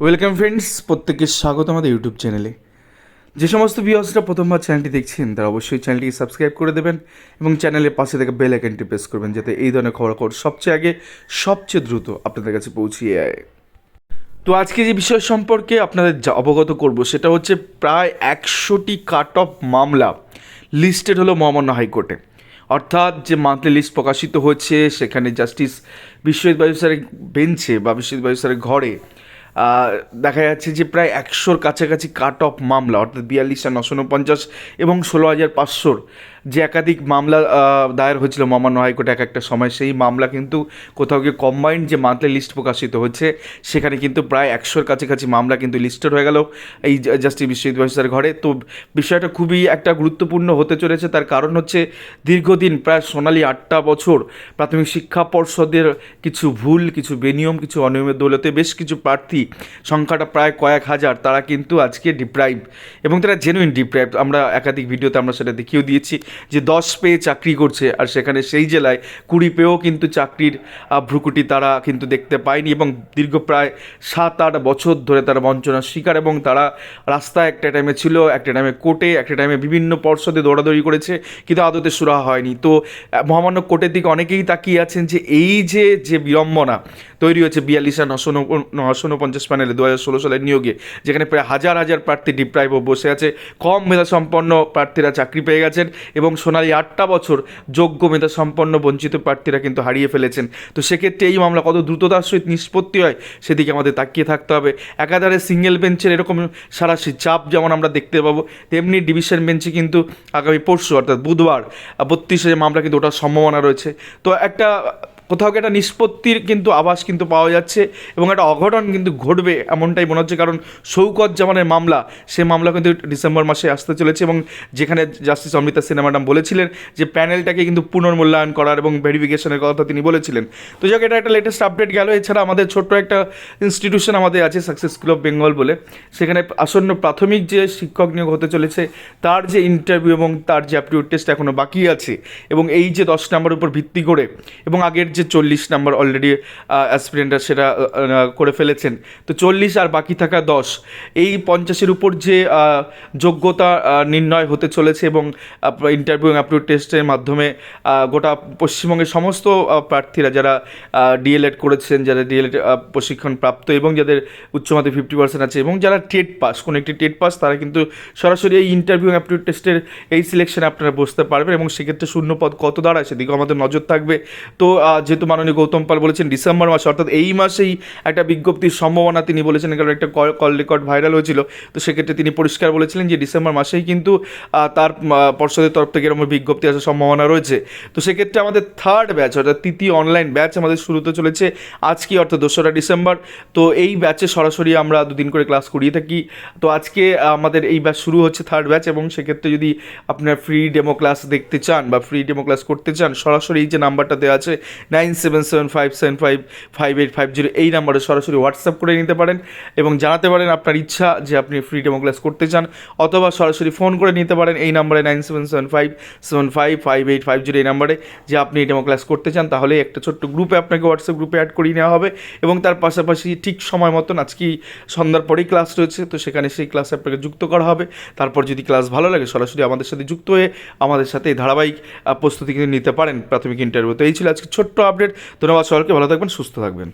Welcome friends প্রত্যেককে স্বাগত আমাদের ইউটিউব চ্যানেলে যে সমস্ত ভিউয়ার্সরা প্রথমবার চ্যানেলটি দেখছেন, তারা অবশ্যই চ্যানেলটিকে সাবস্ক্রাইব করে দেবেন এবং চ্যানেলের পাশে থেকে বেল আইকনটি প্রেস করবেন যাতে এই ধরনের খবরাখবর সবচেয়ে আগে, সবচেয়ে দ্রুত আপনাদের কাছে পৌঁছিয়ে যায়। তো আজকে যে বিষয় সম্পর্কে আপনাদের অবগত করব, সেটা হচ্ছে প্রায় একশোটি কাট অফ মামলা লিস্টেড হলো মহামান্য হাইকোর্টে। অর্থাৎ যে মান্থলি লিস্ট প্রকাশিত হচ্ছে, সেখানে জাস্টিস বিশ্বজিৎ বায়ু স্যারের বেঞ্চে বা বিশ্বজিৎ বায়ু স্যারের ঘরে দেখা যাচ্ছে যে প্রায় একশোর কাছাকাছি কাট অফ মামলা, অর্থাৎ বিয়াল্লিশ হাজার নশো উনপঞ্চাশ এবং ষোলো হাজার পাঁচশোর যে একাধিক মামলা দায়ের হয়েছিল মহামান্য হাইকোর্টে এক একটা সময়, সেই মামলা কিন্তু কোথাও গিয়ে কম্বাইন্ড যে মান্থলি লিস্ট প্রকাশিত হচ্ছে সেখানে কিন্তু প্রায় একশোর কাছাকাছি মামলা কিন্তু লিস্টেড হয়ে গেল এই জাস্টিস বিশ্বজিৎ ঘরে। তো বিষয়টা খুবই একটা গুরুত্বপূর্ণ হতে চলেছে, তার কারণ হচ্ছে দীর্ঘদিন প্রায় সোনালি আটটা বছর প্রাথমিক শিক্ষা পর্ষদের কিছু ভুল, কিছু বেনিয়ম, কিছু অনিয়মের দৌলতে বেশ কিছু প্রার্থী, সংখ্যাটা প্রায় কয়েক হাজার, তারা কিন্তু আজকে ডিপ্রাইভ এবং তারা জেনুইন ডিপ্রাইভ আমরা একাধিক ভিডিওতে আমরা সেটা দেখিয়েও দিয়েছি। যে দশ পেয়ে চাকরি করছে, আর সেখানে সেই জেলায় কুড়ি পেয়েও কিন্তু চাকরির ভ্রুকুটি তারা কিন্তু দেখতে পায়নি এবং দীর্ঘ প্রায় সাত আট বছর ধরে তারা বঞ্চনার শিকার এবং তারা রাস্তায় একটা টাইমে ছিল, একটা টাইমে কোর্টে, একটা টাইমে বিভিন্ন পর্ষদে দৌড়াদৌড়ি করেছে, কিন্তু আদতে সুরাহা হয়নি। তো মহামান্য কোর্টের দিকে অনেকেই তাকিয়ে আছেন যে এই যে যে বিড়ম্বনা তৈরি হয়েছে বিয়াল্লিশ আর নশো নশো প্যানেলে দু হাজার ষোলো সালের নিয়োগে, যেখানে প্রায় হাজার হাজার প্রার্থী ডিপ্রাইভ বসে আছে, কম মেধা সম্পন্ন প্রার্থীরা চাকরি পেয়ে গেছেন এবং সোনালি আটটা বছর যোগ্য মেধা সম্পন্ন বঞ্চিত প্রার্থীরা কিন্তু হারিয়ে ফেলেছেন। তো সেক্ষেত্রে এই মামলা কত দ্রুততার সহিত নিষ্পত্তি হয়, সেদিকে আমাদের তাকিয়ে থাকতে হবে। একাধারে সিঙ্গেল বেঞ্চের এরকম সারাশি চাপ যেমন আমরা দেখতে পাবো, তেমনি ডিভিশন বেঞ্চে কিন্তু আগামী পরশু, অর্থাৎ বুধবার বত্রিশে মামলা কিন্তু ওটার সম্ভাবনা রয়েছে। তো একটা কোথাও একটা নিষ্পত্তির কিন্তু আভাস কিন্তু পাওয়া যাচ্ছে এবং একটা অঘটন কিন্তু ঘটবে এমনটাই মনে হচ্ছে। কারণ শৌকত জামানের মামলা সে মামলা কিন্তু ডিসেম্বর মাসে আসতে চলেছে এবং যেখানে জাস্টিস অমৃতা সিনহা ম্যাডাম বলেছিলেন যে প্যানেলটাকে কিন্তু পুনর্মূল্যায়ন করার এবং ভেরিফিকেশনের কথা তিনি বলেছিলেন। তো যাক এটা একটা লেটেস্ট আপডেট গেল। এছাড়া আমাদের ছোট্ট একটা ইনস্টিটিউশন আমাদের আছে সাকসেস স্কুল অফ বেঙ্গল বলে। সেখানে আসন্ন প্রাথমিক যে শিক্ষক নিয়োগ হতে চলেছে, তার যে ইন্টারভিউ এবং তার যে অ্যাপটিউড টেস্ট এখনও বাকি আছে এবং এই যে দশ নাম্বার উপর ভিত্তি করে এবং আগের যে চল্লিশ নাম্বার অলরেডি অ্যাসপিরেন্টরা সেটা করে ফেলেছেন। তো চল্লিশ আর বাকি থাকা দশ, এই পঞ্চাশের উপর যে যোগ্যতা নির্ণয় হতে চলেছে এবং ইন্টারভিউ অ্যাপটিউড টেস্টের মাধ্যমে গোটা পশ্চিমবঙ্গের সমস্ত প্রার্থীরা যারা ডিএলএড করেছেন যারা ডিএলএড প্রশিক্ষণ প্রাপ্ত এবং যাদের উচ্চমাধ্যমিক ফিফটি পার্সেন্ট আছে এবং যারা টেট পাস, কোনো একটি টেট পাস, তারা কিন্তু সরাসরি এই ইন্টারভিউ অ্যাপটিউড টেস্টের এই সিলেকশনে আপনারা বসতে পারবেন এবং সেক্ষেত্রে শূন্য পদ কত দাঁড়ায় সেদিকেও আমাদের নজর থাকবে। তো যেহেতু মাননীয় গৌতম পাল বলেছেন ডিসেম্বর মাসে, অর্থাৎ এই মাসেই একটা বিজ্ঞপ্তির সম্ভাবনা তিনি বলেছেন কারণ একটা কল রেকর্ড ভাইরাল হয়েছিল। তো সেক্ষেত্রে তিনি পরিষ্কার বলেছিলেন যে ডিসেম্বর মাসেই কিন্তু তার পর্ষদের তরফ থেকে এরকম বিজ্ঞপ্তি আসার সম্ভাবনা রয়েছে। তো সেক্ষেত্রে আমাদের থার্ড ব্যাচ অর্থাৎ তৃতীয় অনলাইন ব্যাচ আমাদের শুরুতে চলেছে আজকে, অর্থাৎ দোসরা ডিসেম্বর। তো এই ব্যাচে সরাসরি আমরা দুদিন করে ক্লাস করিয়ে থাকি। তো আজকে আমাদের এই ব্যাচ শুরু হচ্ছে থার্ড ব্যাচ এবং সেক্ষেত্রে যদি আপনার ফ্রি ডেমো ক্লাস দেখতে চান বা ফ্রি ডেমো ক্লাস করতে চান, সরাসরি এই যে নাম্বারটা দেওয়া আছে nine seven seven five seven five five eight five zero এই নাম্বারে সরাসরি হোয়াটসঅ্যাপ করে নিতে পারেন এবং জানাতে পারেন আপনার ইচ্ছা যে আপনি ফ্রি ডেমো ক্লাস করতে চান অথবা সরাসরি ফোন করে নিতে পারেন এই নাম্বারে nine seven seven five seven five five eight five zero এই নাম্বারে যে আপনি এই ডেমো ক্লাস করতে চান তাহলে একটা ছোট্ট গ্রুপে আপনাকে হোয়াটসঅ্যাপ গ্রুপে অ্যাড করিয়ে নেওয়া হবে এবং তার পাশাপাশি ঠিক সময় মতন আজকেই সন্ধ্যার পরেই ক্লাস রয়েছে তো সেখানে সেই ক্লাসে আপনাকে যুক্ত করা হবে। তারপর যদি ক্লাস ভালো লাগে সরাসরি আমাদের সাথে যুক্ত হয়ে আমাদের সাথে ধারাবাহিক প্রস্তুতি কিন্তু নিতে পারেন প্রাথমিক ইন্টারভিউ তো এই ছিল আজকে ছোট্ট আপডেট ধন্যবাদ সকলকে ভালো থাকবেন সুস্থ থাকবেন।